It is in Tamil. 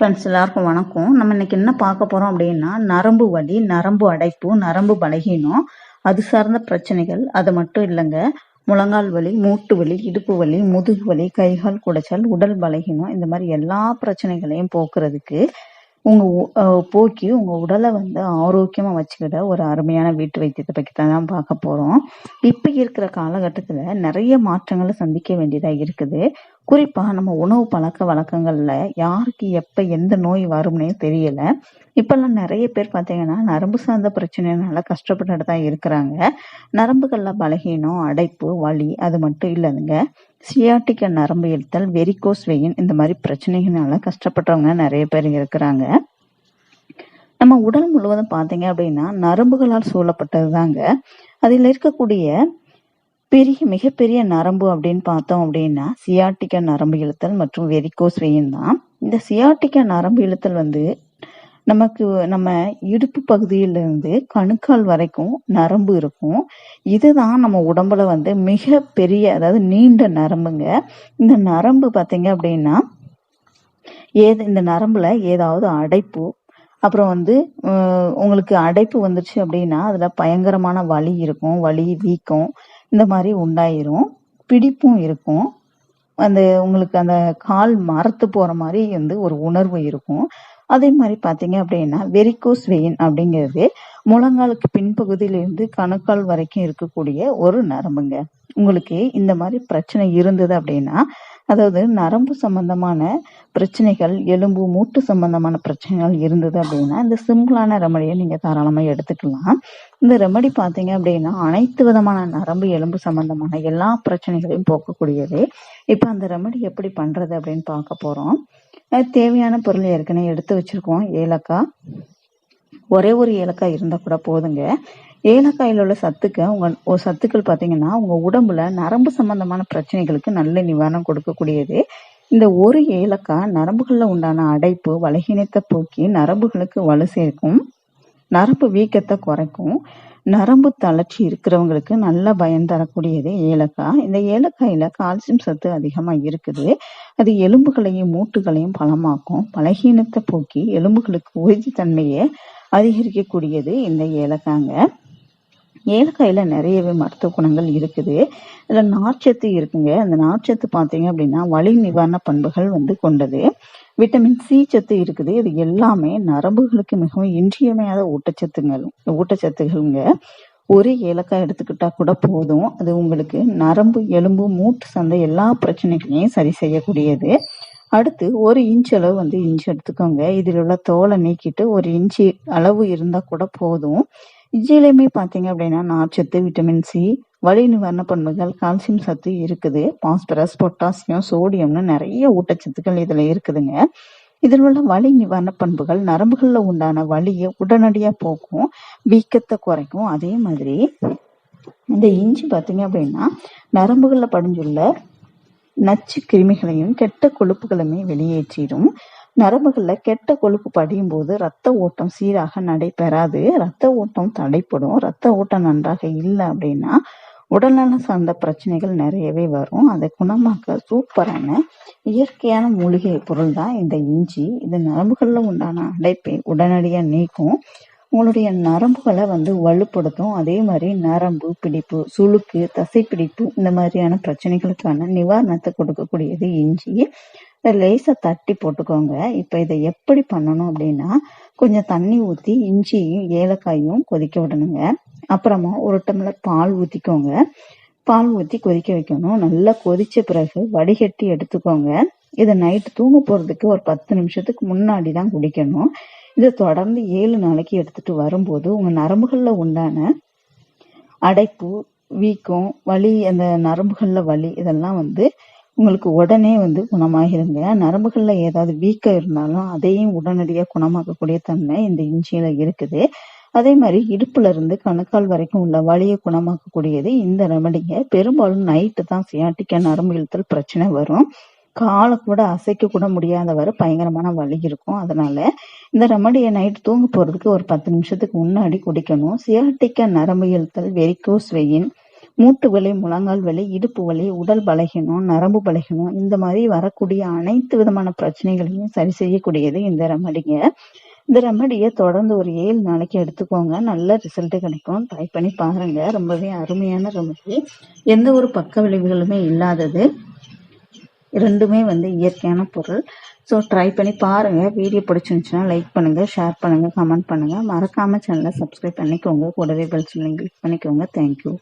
ஃப்ரெண்ட்ஸ் எல்லாருக்கும் வணக்கம். நம்ம இன்னைக்கு என்ன பார்க்க போறோம் அப்படின்னா நரம்பு வலி நரம்பு அடைப்பு நரம்பு பலகீனம் அது சார்ந்த பிரச்சனைகள். அது மட்டும் இல்லைங்க. முழங்கால் வலி மூட்டு வலி இடுப்பு வலி முதுகு வலி கைகால் குடைச்சல் உடல் பலகீனம் இந்த மாதிரி எல்லா பிரச்சனைகளையும் போக்குறதுக்கு உங்க உ- போக்கி உங்க உடலை வந்து ஆரோக்கியமா வச்சுக்கிட ஒரு அருமையான வீட்டு வைத்தியத்தை பற்றி தான் பார்க்க போறோம். இப்ப இருக்கிற காலகட்டத்துல நிறைய மாற்றங்களை சந்திக்க வேண்டியதா இருக்குது. குறிப்பாக நம்ம உணவு பழக்க வழக்கங்களில் யாருக்கு எப்போ எந்த நோய் வரும்னே தெரியல. இப்போல்லாம் நிறைய பேர் பார்த்தீங்கன்னா நரம்பு சார்ந்த பிரச்சனைனால கஷ்டப்பட்டுட்டு தான் இருக்கிறாங்க. நரம்புகளில் பலகீனம் அடைப்பு வலி அது மட்டும் இல்லைங்க. சியாட்டிக்க நரம்பு இழுத்தல் வெரிகோஸ் வெயின் இந்த மாதிரி பிரச்சனைகளால கஷ்டப்பட்டவங்க நிறைய பேர் இருக்கிறாங்க. நம்ம உடல் முழுவதும் பார்த்தீங்க அப்படின்னா நரம்புகளால் சூழப்பட்டது தாங்க அதில் இருக்கக்கூடிய பெரிய மிகப்பெரிய நரம்பு அப்படின்னு பார்த்தோம் அப்படின்னா சியாட்டிக்க நரம்பு இழுத்தல் மற்றும் வெரிகோஸ் வெயின் தான். இந்த சியாட்டிக்க நரம்பு இழுத்தல் வந்து நமக்கு நம்ம இடுப்பு பகுதியிலிருந்து கணுக்கால் வரைக்கும் நரம்பு இருக்கும். இதுதான் நம்ம உடம்புல வந்து மிக பெரிய அதாவது நீண்ட நரம்புங்க. இந்த நரம்பு பார்த்தீங்க அப்படின்னா ஏது இந்த நரம்புல ஏதாவது அடைப்பு அப்புறம் வந்து உங்களுக்கு அடைப்பு வந்துருச்சு அப்படின்னா அதில் பயங்கரமான வலி இருக்கும் வலி வீக்கம் இந்த மாதிரி உண்டாயிரும். பிடிப்பும் இருக்கும். அந்த உங்களுக்கு அந்த கால் மரத்து போற மாதிரி வந்து ஒரு உணர்வு இருக்கும். அதே மாதிரி பாத்தீங்க அப்படின்னா வெரிகோஸ் வெயின் அப்படிங்கிறது முழங்காலுக்கு பின்பகுதியிலிருந்து கணுக்கால் வரைக்கும் இருக்கக்கூடிய ஒரு நரம்புங்க. உங்களுக்கு இந்த மாதிரி பிரச்சனை இருந்தது அப்படின்னா அதாவது நரம்பு சம்பந்தமான பிரச்சனைகள் எலும்பு மூட்டு சம்பந்தமான பிரச்சனைகள் இருந்தது அப்படின்னா இந்த சிம்பிளான ரெமடியை நீங்க தாராளமா எடுத்துக்கலாம். இந்த ரெமடி பாத்தீங்க அப்படின்னா அனைத்து விதமான நரம்பு எலும்பு சம்பந்தமான எல்லா பிரச்சனைகளையும் போக்கக்கூடியது. இப்ப அந்த ரெமடி எப்படி பண்றது அப்படின்னு பார்க்க போறோம். தேவையான பொருள் ஏற்கனவே எடுத்து வச்சிருக்கோம். ஏலக்காய். ஒரே ஒரு ஏலக்காய் இருந்தா கூட போதுங்க. ஏலக்காயில உள்ள சத்துக்கு உங்க ஒரு சத்துக்கள் பார்த்தீங்கன்னா உங்க உடம்புல நரம்பு சம்பந்தமான பிரச்சனைகளுக்கு நல்ல நிவாரணம் கொடுக்கக்கூடியது. இந்த ஒரு ஏலக்காய் நரம்புகளில் உண்டான அடைப்பு பலகீனத்தை போக்கி நரம்புகளுக்கு வலு சேர்க்கும். நரம்பு வீக்கத்தை குறைக்கும். நரம்பு தளர்ச்சி இருக்கிறவங்களுக்கு நல்ல பயன் தரக்கூடியது ஏலக்காய். இந்த ஏலக்காயில கால்சியம் சத்து அதிகமா இருக்குது. அது எலும்புகளையும் மூட்டுகளையும் பலமாக்கும். பலகீனத்தை போக்கி எலும்புகளுக்கு உறுதித்தன்மையை அதிகரிக்கக்கூடியது இந்த ஏலக்காங்க. ஏலக்காயில் நிறையவே மருத்துவ குணங்கள் இருக்குது. இதில் நார்ச்சத்து இருக்குங்க. அந்த நார்ச்சத்து பார்த்தீங்க அப்படின்னா வலி நிவாரண பண்புகள் வந்து கொண்டது. விட்டமின் சி சத்து இருக்குது. இது எல்லாமே நரம்புகளுக்கு மிகவும் இன்றியமையாத ஊட்டச்சத்துங்கள் ஊட்டச்சத்துகள்ங்க. ஒரு ஏலக்காய் எடுத்துக்கிட்டா கூட போதும். அது உங்களுக்கு நரம்பு எலும்பு மூட்டு சந்தை எல்லா பிரச்சனைகளையும் சரி செய்யக்கூடியது. அடுத்து ஒரு இன்ச் அளவு வந்து இஞ்சி எடுத்துக்கோங்க. இதில் உள்ள தோலை நீக்கிட்டு ஒரு இன்ச்சு அளவு இருந்தால் கூட போதும். இஞ்சிலையுமே பார்த்தீங்க அப்படின்னா நார்ச்சத்து விட்டமின் சி வலி நிவாரண பண்புகள் கால்சியம் சத்து இருக்குது பாஸ்பரஸ் பொட்டாசியம் சோடியம்னு நிறைய ஊட்டச்சத்துக்கள் இதில் இருக்குதுங்க. இதில் உள்ள வலி நிவாரண பண்புகள் நரம்புகளில் உண்டான வலியை உடனடியாக போக்கும் வீக்கத்தை குறைக்கும். அதே மாதிரி இந்த இஞ்சி பார்த்தீங்க அப்படின்னா நரம்புகளில் படிஞ்சுள்ள நச்சு கிருமிகளையும் கெட்ட கொழுப்புகளுமே வெளியேற்றிடும். நரம்புகளில் கெட்ட கொழுப்பு படியும் போது ரத்த ஓட்டம் சீராக நடைபெறாது. ரத்த ஓட்டம் தடைப்படும். ரத்த ஓட்டம் நன்றாக இல்லை அப்படின்னா உடல்நலம் சார்ந்த பிரச்சனைகள் நிறையவே வரும். அதை குணமாக்க சூப்பரான இயற்கையான மூலிகை பொருள் தான் இந்த இஞ்சி. இது நரம்புகளில் உண்டான அடைப்பை உடனடியாக நீக்கும். உங்களுடைய நரம்புகளை வந்து வலுப்படுத்தும். அதே மாதிரி நரம்பு பிடிப்பு சுளுக்கு தசை பிடிப்பு இந்த மாதிரியான பிரச்சனைகளுக்கான நிவாரணத்தை கொடுக்கக்கூடியது இஞ்சி. இதை தட்டி போட்டுக்கோங்க. இப்ப இதை எப்படி பண்ணணும் அப்படின்னா கொஞ்சம் தண்ணி ஊத்தி இஞ்சியும் ஏலக்காயும் கொதிக்க விடணுங்க. அப்புறமா ஒரு டம்ளர் பால் ஊத்திக்கோங்க. பால் ஊத்தி கொதிக்க வைக்கணும். நல்லா கொதிச்ச பிறகு வடிகட்டி எடுத்துக்கோங்க. இதை நைட்டு தூங்க போறதுக்கு ஒரு பத்து நிமிஷத்துக்கு முன்னாடி தான் குடிக்கணும். இதை தொடர்ந்து ஏழு நாளைக்கு எடுத்துட்டு வரும்போது உங்க நரம்புகள்ல உண்டான அடைப்பு வீக்கம் வலி அந்த நரம்புகள்ல வலி இதெல்லாம் வந்து உங்களுக்கு உடனே வந்து குணமாகிருங்க. நரம்புகளில் ஏதாவது வீக்கம் இருந்தாலும் அதையும் உடனடியாக குணமாக்கக்கூடிய தன்மை இந்த இஞ்சியில இருக்குது. அதே மாதிரி இடுப்புல இருந்து கணுக்கால் வரைக்கும் உள்ள வலியை குணமாக்கக்கூடியது இந்த ரெமடிங்க பெரும்பாலும் நைட்டு தான் சியாட்டிக்க நரம்பு இழுத்தல் பிரச்சனை வரும். காலை கூட அசைக்க கூட முடியாத வரை பயங்கரமான வலி இருக்கும். அதனால இந்த ரெமடியை நைட் தூங்க போறதுக்கு ஒரு பத்து நிமிஷத்துக்கு முன்னாடி குடிக்கணும். சியாட்டிக்க நரம்பு இழுத்தல் வெரிகோஸ் வெயின் மூட்டு வலி முழங்கால் வலி இடுப்பு வலி உடல் பலகீனம் நரம்பு பலகீனம் இந்த மாதிரி வரக்கூடிய அனைத்து விதமான பிரச்சனைகளையும் சரி செய்யக்கூடியது இந்த ரெமடிங்க. இந்த ரெமடியை தொடர்ந்து ஒரு ஏழு நாளைக்கு எடுத்துக்கோங்க. நல்ல ரிசல்ட் கிடைக்கும். ட்ரை பண்ணி பாருங்க. ரொம்பவே அருமையான ரெமடி. எந்த ஒரு பக்க விளைவுகளுமே இல்லாதது. ரெண்டுமே வந்து இயற்கையான பொருள். ஸோ ட்ரை பண்ணி பாருங்க. வீடியோ பிடிச்சிருந்துச்சுன்னா லைக் பண்ணுங்க ஷேர் பண்ணுங்க கமெண்ட் பண்ணுங்க. மறக்காம சேனலை சப்ஸ்கிரைப் பண்ணிக்கோங்க. கூடவே பெல் சில்லிங் கிளிக் பண்ணிக்கோங்க. Thank you